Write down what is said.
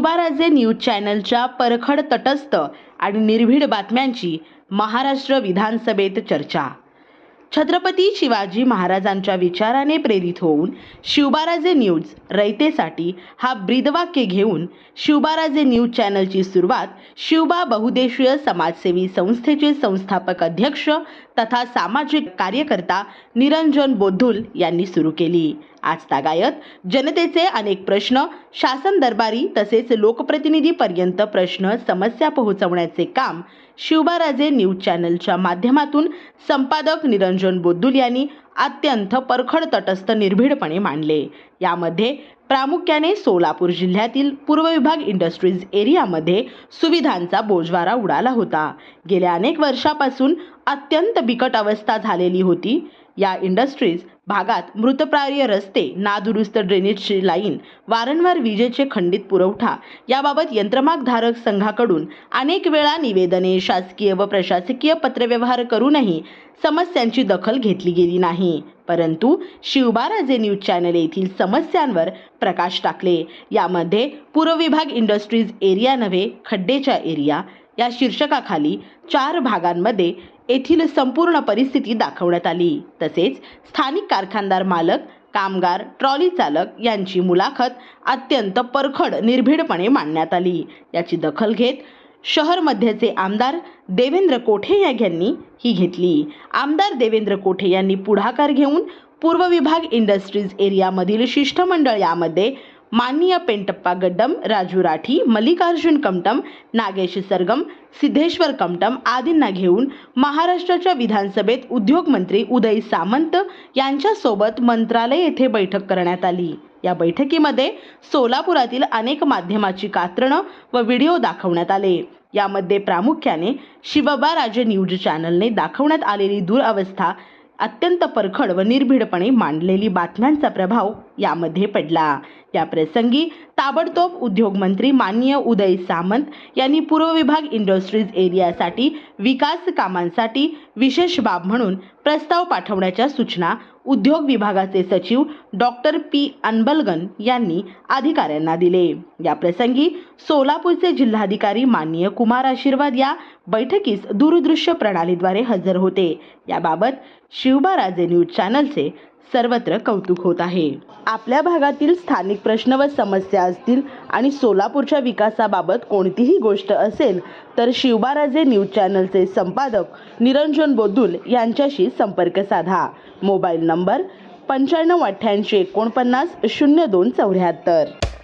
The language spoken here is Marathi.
न्यूज चॅनलच्या परखड तटस्थ आणि निर्भीड बातम्यांची महाराष्ट्र विधानसभेत चर्चा. छत्रपती शिवाजी महाराजांच्या विचाराने प्रेरित होऊन शिवबाराजे न्यूज रयतेसाठी हा ब्रीदवाक्य घेऊन शिवबाराजे न्यूज चॅनलची सुरुवात शिवबा बहुदेशीय समाजसेवी संस्थेचे संस्थापक अध्यक्ष तथा सामाजिक कार्यकर्ता निरंजन बोद्धुल यांनी सुरू केली. आज तागायत जनतेचे अनेक प्रश्न शासन दरबारी तसेच लोकप्रतिनिधीपर्यंत प्रश्न समस्या पोहोचवण्याचे काम शिवबाराजे न्यूज चॅनलच्या माध्यमातून संपादक निरंजन बोद्दुल यांनी अत्यंत परखड तटस्थ निर्भीडपणे मांडले. यामध्ये प्रामुख्याने सोलापूर जिल्ह्यातील पूर्व विभाग इंडस्ट्रीज एरियामध्ये सुविधांचा बोजवारा उडाला होता. गेल्या अनेक वर्षापासून अत्यंत बिकट अवस्था झालेली होती. या इंडस्ट्रीज भागात मृतप्राय रस्ते नादुरुस्त ड्रेनेजची लाईन वारंवार विजेचे खंडित पुरवठा याबाबत यंत्रमागधारक संघाकडून अनेक वेळा निवेदने शासकीय व प्रशासकीय पत्रव्यवहार करूनही समस्यांची दखल घेतली गेली नाही. परंतु शिवबाराजे न्यूज चॅनल येथील समस्यांवर प्रकाश टाकले. यामध्ये पूर्वविभाग इंडस्ट्रीज एरिया नव्हे खड्डेच्या एरिया या शीर्षकाखाली चार भागांमध्ये येथील संपूर्ण परिस्थिती दाखवण्यात आली. तसेच स्थानिक कारखानदार मालक कामगार ट्रॉली चालक यांची मुलाखत अत्यंत परखड निर्भीडपणे मांडण्यात आली. याची दखल घेत शहर मध्यचे आमदार देवेंद्र कोठे यांनी ही घेतली. आमदार देवेंद्र कोठे यांनी पुढाकार घेऊन पूर्व विभाग इंडस्ट्रीज एरियामधील शिष्टमंडळ यामध्ये माननीय पेंटप्पा गड्डम राजू राठी मल्लिकार्जुन कमटम नागेश सरगम सिद्धेश्वर कमटम आदींना घेऊन महाराष्ट्राच्या विधानसभेत उद्योगमंत्री उदय सामंत यांच्यासोबत मंत्रालय येथे बैठक करण्यात आली या बैठकीमध्ये सोलापुरातील अनेक माध्यमाची कात्रणं व व्हिडिओ दाखवण्यात आले यामध्ये प्रामुख्याने शिवबा राजे न्यूज चॅनलने दाखवण्यात आलेली दुरावस्था अत्यंत परखड व निर्भीडपणे मांडलेली बातम्यांचा प्रभाव यामध्ये पडला. या प्रसंगी ताबडतोब उद्योगमंत्री माननीय उदय सामंत यांनी पूर्व विभाग इंडस्ट्रीज एरियासाठी विकास कामांसाठी विशेष बाब म्हणून प्रस्ताव पाठवण्याच्या सूचना उद्योग विभागाचे सचिव डॉक्टर पी. अनबलगन यांनी अधिकाऱ्यांना दिले. या प्रसंगी सोलापूरचे जिल्हाधिकारी माननीय कुमार आशीर्वाद या बैठकीस दूरदृश्य प्रणालीद्वारे हजर होते. याबाबत शिवबाराजे न्यूज चॅनलचे सर्वत्र कौतुक होत आहे. आपल्या भागातील स्थानिक प्रश्न व समस्या असतील आणि सोलापूरच्या विकासाबाबत कोणतीही गोष्ट असेल तर शिवबाराजे न्यूज चॅनलचे संपादक निरंजन बोधुल यांच्याशी संपर्क साधा. मोबाईल नंबर पंच्याण्णव अठ्ठ्याऐंशी एकोणपन्नास शून्य दोन चौऱ्याहत्तर.